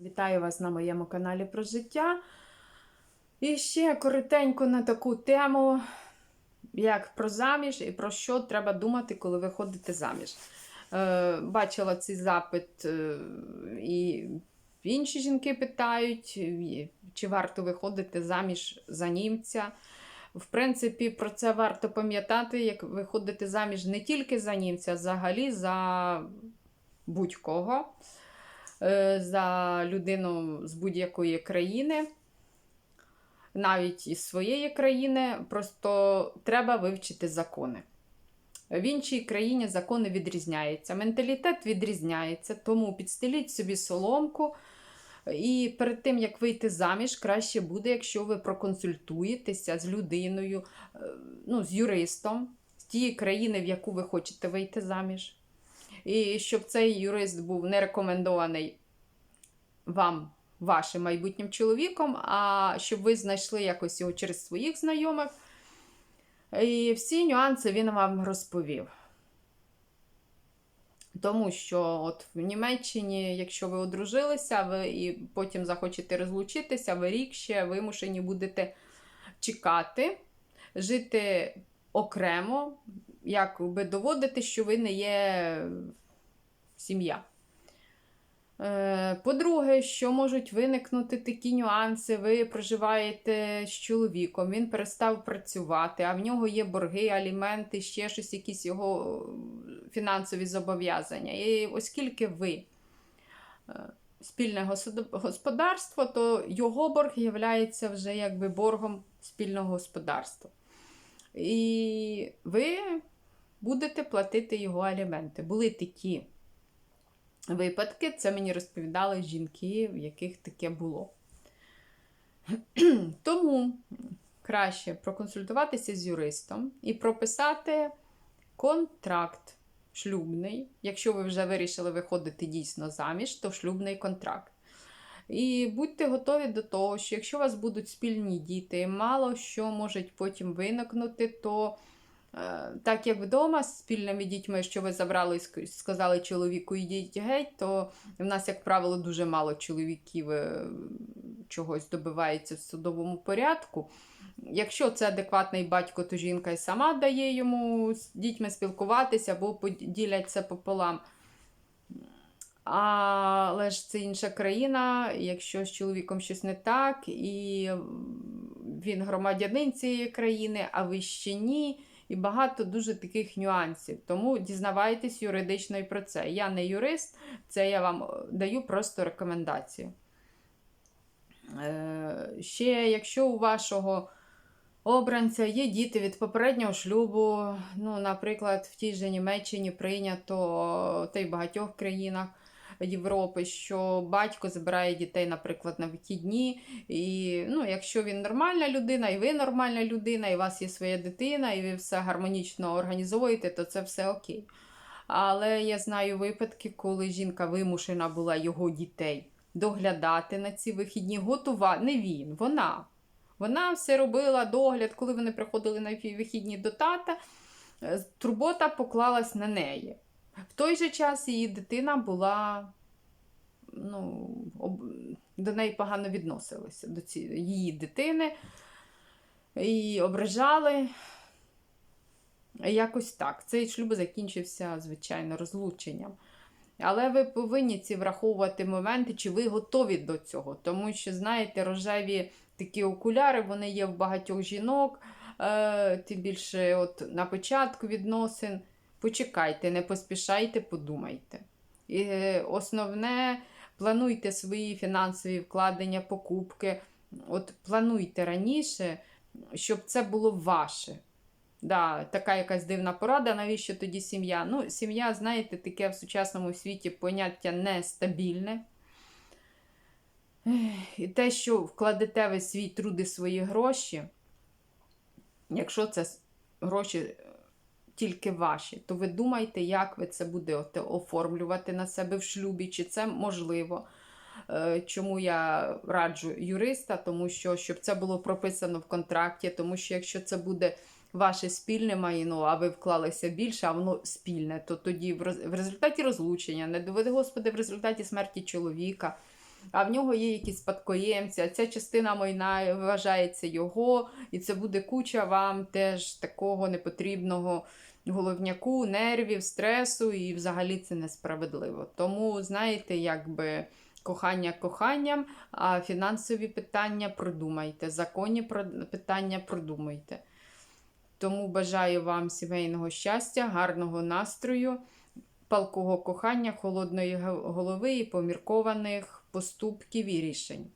Вітаю вас на моєму каналі про життя. І ще коротенько на таку тему, як про заміж і про що треба думати, коли ви ходите заміж. Е, бачила цей запит, е, і інші жінки питають, чи варто виходити заміж за німця. В принципі, про це варто пам'ятати, як виходити заміж не тільки за німця, а взагалі за будь-кого. Е, за людину з будь-якої країни, навіть із своєї країни, просто треба вивчити закони. В іншій країні закони відрізняються, менталітет відрізняється, тому підстеліть собі соломку. І перед тим, як вийти заміж, краще буде, якщо ви проконсультуєтеся з людиною, е, ну, з юристом з тієї країни, в яку ви хочете вийти заміж. І щоб цей юрист був не рекомендований вам, вашим майбутнім чоловіком, а щоб ви знайшли якось його через своїх знайомих. І всі нюанси він вам розповів. Тому що от в Німеччині, якщо ви одружилися, ви і потім захочете розлучитися, ви рік ще вимушені будете чекати, жити окремо, якби доводити, що ви не є сім'я. Е, По-друге, що можуть виникнути такі нюанси, ви проживаєте з чоловіком, він перестав працювати, а в нього є борги, аліменти, ще щось, якісь його фінансові зобов'язання. І оскільки ви е, спільне господарство, то його борг є вже якби боргом спільного господарства. І ви будете платити його аліменти. Були такі випадки, це мені розповідали жінки, в яких таке було. Тому краще проконсультуватися з юристом і прописати контракт шлюбний. Якщо ви вже вирішили виходити дійсно заміж, то шлюбний контракт. І будьте готові до того, що якщо у вас будуть спільні діти, мало що може потім виникнути, то так як вдома з спільними дітьми, що ви забрали і сказали чоловіку, йдіть геть, то в нас, як правило, дуже мало чоловіків е, чогось добивається в судовому порядку. Якщо це адекватний батько, то жінка і сама дає йому з дітьми спілкуватися або поділять це пополам. Але ж це інша країна, якщо з чоловіком щось не так, і він громадянин цієї країни, а ви ще ні. І багато дуже таких нюансів. Тому дізнавайтесь юридично і про це. Я не юрист, це я вам даю просто рекомендацію. Е, ще, якщо у вашого обранця є діти від попереднього шлюбу, ну, наприклад, в тій же Німеччині прийнято, та й в багатьох країнах Європи, що батько забирає дітей, наприклад, на вихідні. І ну, якщо він нормальна людина, і ви нормальна людина, і у вас є своя дитина, і ви все гармонічно організовуєте, то це все окей. Але я знаю випадки, коли жінка вимушена була його дітей доглядати на ці вихідні, готувати. Не він, вона. Вона все робила догляд, коли вони приходили на вихідні до тата, е, турбота поклалась на неї. В той же час її дитина була, ну, об... до неї погано відносилися, до цієї її дитини. І ображали. Якось так. Цей шлюб закінчився, звичайно, розлученням. Але ви повинні ці враховувати моменти, чи ви готові до цього. Тому що, знаєте, рожеві такі окуляри, вони є в багатьох жінок, е, тим більше от на початку відносин. Почекайте, не поспішайте, подумайте. І е, основне, плануйте свої фінансові вкладення, покупки. От плануйте раніше, щоб це було ваше. Да, така якась дивна порада, навіщо тоді сім'я? Ну, сім'я, знаєте, таке в сучасному світі поняття нестабільне. І те, що вкладете ви свій труд і свої гроші, якщо це гроші тільки ваші, то ви думайте, як ви це будете оформлювати на себе в шлюбі, чи це можливо. Е, Чому я раджу юриста, тому що щоб це було прописано в контракті, тому що якщо це буде ваше спільне майно, а ви вклалися більше, а воно спільне, то тоді в результаті розлучення, не доведи Господи, в результаті смерті чоловіка, а в нього є якісь спадкоємці, а ця частина майна вважається його, і це буде куча вам теж такого непотрібного головняку, нервів, стресу, і взагалі це несправедливо. Тому, знаєте, якби. Кохання коханням, а фінансові питання продумайте, законні питання продумайте. Тому бажаю вам сімейного щастя, гарного настрою, палкого кохання, холодної голови і поміркованих поступків і рішень.